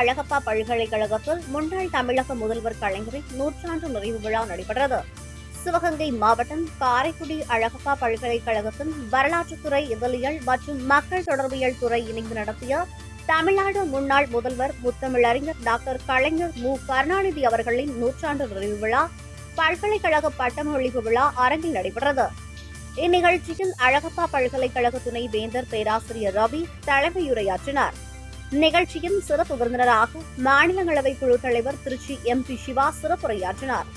அழகப்பா பல்கலைக்கழகத்தில் முன்னாள் தமிழக முதல்வர் கலைஞரின் நூற்றாண்டு நிறைவு விழா நடைபெற்றது. சிவகங்கை மாவட்டம் காரைக்குடி அழகப்பா பல்கலைக்கழகத்தின் வரலாற்றுத்துறை இதழியல் மற்றும் மக்கள் தொடர்பியல் துறை இணைந்து நடத்திய தமிழ்நாடு முன்னாள் முதல்வர் முத்தமிழறிஞர் டாக்டர் கலைஞர் மு. கருணாநிதி அவர்களின் நூற்றாண்டு நிறைவு விழா பல்கலைக்கழக பட்டமளிப்பு விழா அரங்கில் நடைபெற்றது. இந்நிகழ்ச்சியில் அழகப்பா பல்கலைக்கழக துணை வேந்தர் பேராசிரியர் ரவி தலைமையுரையாற்றினார். நிகழ்ச்சியின் சிறப்பு விருந்தினராக மாநிலங்களவை குழு தலைவர் திருச்சி எம் பி சிவா சிறப்புரையாற்றினார்.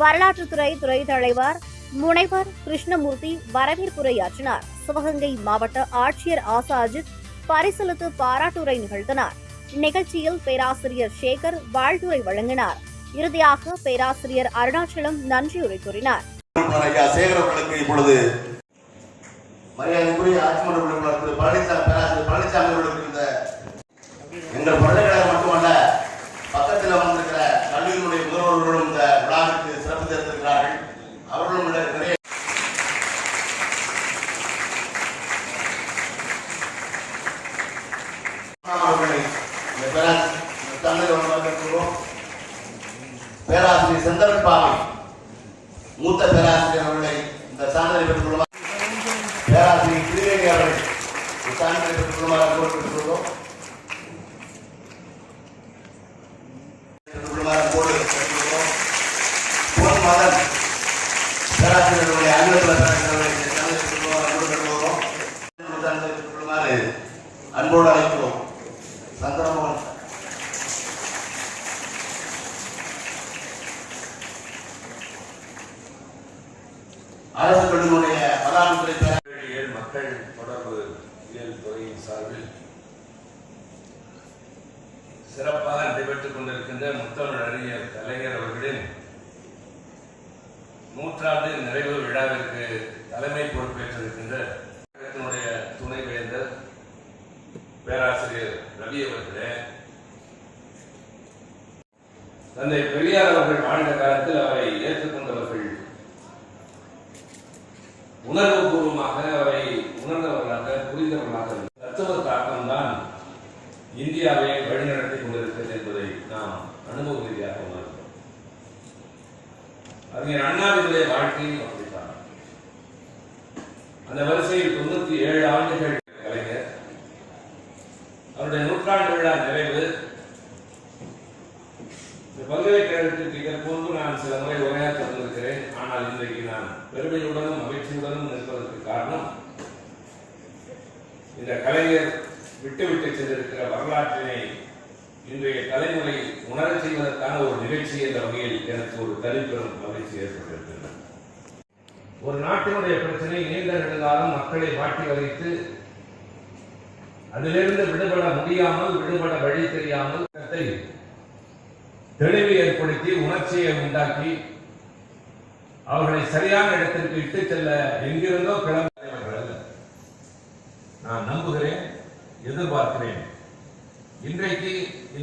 வரலாற்றுத்துறை துறை தலைவர் முனைவர் கிருஷ்ணமூர்த்தி வரவேற்புரையாற்றினார். சிவகங்கை மாவட்ட ஆட்சியர் ஆசா அஜித் பரிசளித்து பாராட்டுரை நிகழ்த்தினார். நிகழ்ச்சியில் பேராசிரியர் சேகர் வாழ்த்துரை வழங்கினார். இறுதியாக பேராசிரியர் அருணாச்சலம் நன்றியுரை கூறினார். இப்பொழுது மரியாதைக்குரிய உறுப்பினர் திரு பழனிசாமி பேராசிரியர் பழனிசாமி அவர்களுக்கு இந்த எங்கள் பல்கலைக்கழகம் மட்டுமல்ல பக்கத்தில் வந்திருக்கிற கல்லூரியினுடைய முதல்வர்களும் இந்த விழாவிற்கு சிறப்பு சேர்த்திருக்கிறார்கள் அவர்களும் உள்ள நிறைய பேராசிரியர் இந்த பாவை மூத்த பேராசிரியர் அவர்களை இந்த சான்றிதழை பெற்றுக் கொள்ளுமாறு பேராசிரியர் திருவேணி அவர்கள் இந்த சான்றிதழை பெற்றுக் கொள்ளுமாறு அன்போடு பெற்றுக் கொள்வோம் பெற்றுக் கொள்ளுமாறு அன்போடு பெற்றுக் கொள்வோம் மாதம் பேராசிரியர்களுடைய பேராசிரியர் அவர்களை பேராசிரியர்களை அன்போடு அழைக்கிறோம். சந்திரமோகன் அரசு கல்லூரிய வரலாற்றுத்துறை பேரா மக்கள் தொடர்பு இயல் துறையின் சார்பில் சிறப்பாக நடைபெற்றுக் கொண்டிருக்கின்ற முத்தமிழ் அறிஞர் கலைஞர் அவர்களின் நூற்றாண்டு நிறைவு விழாவிற்கு தலைமை பொறுப்பேற்றிருக்கின்ற துணை துணைவேந்தர் பேராசிரியர் ரவி அவர்களே. தந்தை பெரியார் அவர்கள் வாழ்ந்த காலத்தில் அவரை ஏற்றுக்கொண்டவர்கள். உணர்வுபூர்வமாக அவரை உணர்ந்தவர்களாக புரிந்தவர்களாக இருந்தனர். தத்துவ தாக்கம்தான் இந்தியாவை வழிநடத்திக் கொண்டிருக்கிறது என்பதை நாம் அனுபவ ரீதியாக உணர்ந்தோம். அறிஞர் அண்ணாவினுடைய வாழ்க்கையும் அப்படித்தான். அந்த வரிசையில் தொண்ணூத்தி ஏழு ஆண்டுகள் கலைஞர். அவருடைய நூற்றாண்டு விழா நிறைவு. இந்த பல்கலைக்கழகத்திற்கு இதற்கு நான் சில முறை உரையாற்ற வந்திருக்கிறேன் ஆனால் இன்றைக்கு நான் பெருமையுடனும் மகிழ்ச்சியுடனும் நிற்பதற்கு காரணம் இந்த கலைஞர் விட்டுவிட்டு சென்றிருக்கிற வரலாற்றினை இன்றைய தலைமுறை உணரச் செய்வதற்கான ஒரு நிகழ்ச்சி என்ற வகையில் எனக்கு ஒரு தனிப்பெரும் மகிழ்ச்சி ஏற்பட்டிருக்கிறது. ஒரு நாட்டினுடைய பிரச்சனை நீண்ட நெடுங்காலம் மக்களை மாட்டி வதைத்து அதிலிருந்து விடுபட முடியாமல் விடுபட வழி தெரியாமல் கருத்தை தெளிவு ஏற்படுத்தி உணர்ச்சியை உண்டாக்கி அவர்களை சரியான இடத்திற்கு இட்டு செல்ல எங்கிருந்தோ கிளம்புகிறவர்கள் அல்ல. நான் நம்புகிறேன் எதிர்பார்க்கிறேன் இன்றைக்கு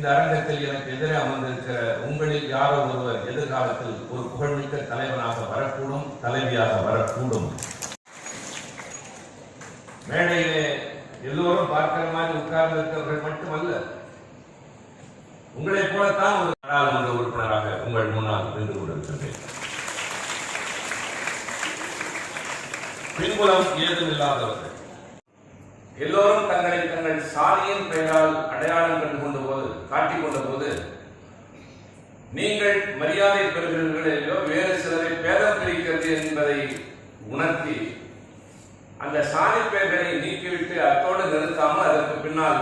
இந்த அரங்கத்தில் எனக்கு எதிரே அமர்ந்திருக்கிற உங்களில் யாரோ ஒருவர் எதிர்காலத்தில் ஒரு புகழ்மிக்க தலைவனாக வரக்கூடும் தலைவியாக வரக்கூடும். மேடையிலே எல்லோரும் பார்க்கிற மாதிரி உட்கார்ந்து இருக்கிறவர்கள் மட்டுமல்ல உங்களைப் போலத்தான் ஒரு நாடாளுமன்ற உறுப்பினராக உங்கள் முன்னால் நின்று கொண்டிருக்கின்றேன். பின்புலம் ஏதும் இல்லாதவர்கள் எல்லோரும் தங்களை தங்கள் சாதியின் பெயரால் அடையாளம் கண்டு கொண்ட போது காட்டிக் கொண்ட போது நீங்கள் மரியாதை பெறுகிறீர்களோ வேறு சிலரை பேதம் பிரிக்கிறது என்பதை உணர்த்தி அந்த சாதி பெயர்களை நீக்கிவிட்டு அத்தோடு நிறுத்தாமல் அதற்கு பின்னால்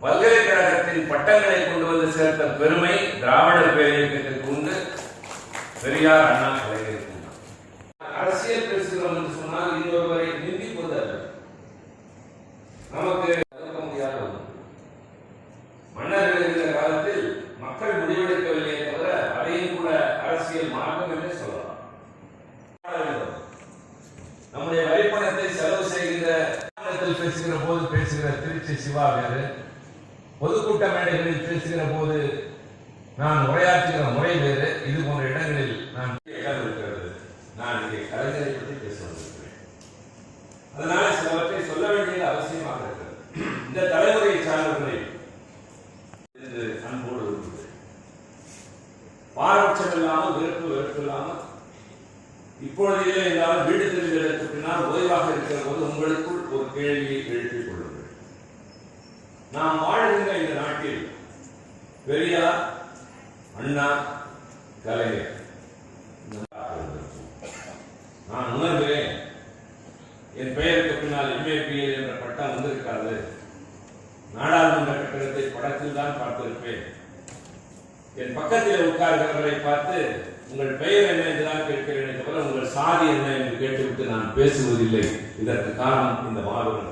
பல்கலைக்கழகத்தின் பட்டங்களை கொண்டு வந்து சேர்த்த பெருமை திராவிட பேரியக்கத்திற்கு உண்டு. பெரியார் அண்ணா கலைஞருக்கு. பேசுகிற திருச்சி சிவா வேறு. பொதுக்கூட்ட மேடைகளில் பேசுகிற போது நான் உரையாற்றுகிற முறை வேறு. இது போன்ற இடங்களில் நான் இருக்கிறது நான் இங்கே கலைஞரை பற்றி பேச வந்திருக்கிறேன். அதனால சிலவற்றை சொல்ல வேண்டியது அவசியமாக இருக்கிறது. இந்த தலைமுறை சார்ந்தவர்களை அன்போடு விரும்புகிறேன். பாரபட்சம் இல்லாமல் வெறுப்பு வெறுப்பு இல்லாமல் இப்பொழுது இல்லை என்றாலும் வீடு திரும்பியதற்கு பின்னால் ஓய்வாக இருக்கிற போது உங்களுக்குள் ஒரு கேள்வியை எழுப்பி நாம் வாழ்கின்ற இந்த நாட்டில் பெரியார் அண்ணா கலைஞர். நான் உணர்கிறேன் என் பெயருக்கு பின்னால் எம்ஏபிஎல் என்ற பட்டம் வந்திருக்காது. நாடாளுமன்ற கட்டடத்தை படத்தில் தான் பார்த்திருப்பேன். என் பக்கத்தில் உட்கார்கிறவர்களை பார்த்து உங்கள் பெயர் என்ன என்றுதான் கேட்கிறேன் தவிர உங்கள் சாதி என்ன? என்று கேட்டுவிட்டு நான் பேசுவதில்லை. இதற்கு காரணம் இந்த மாபெரும்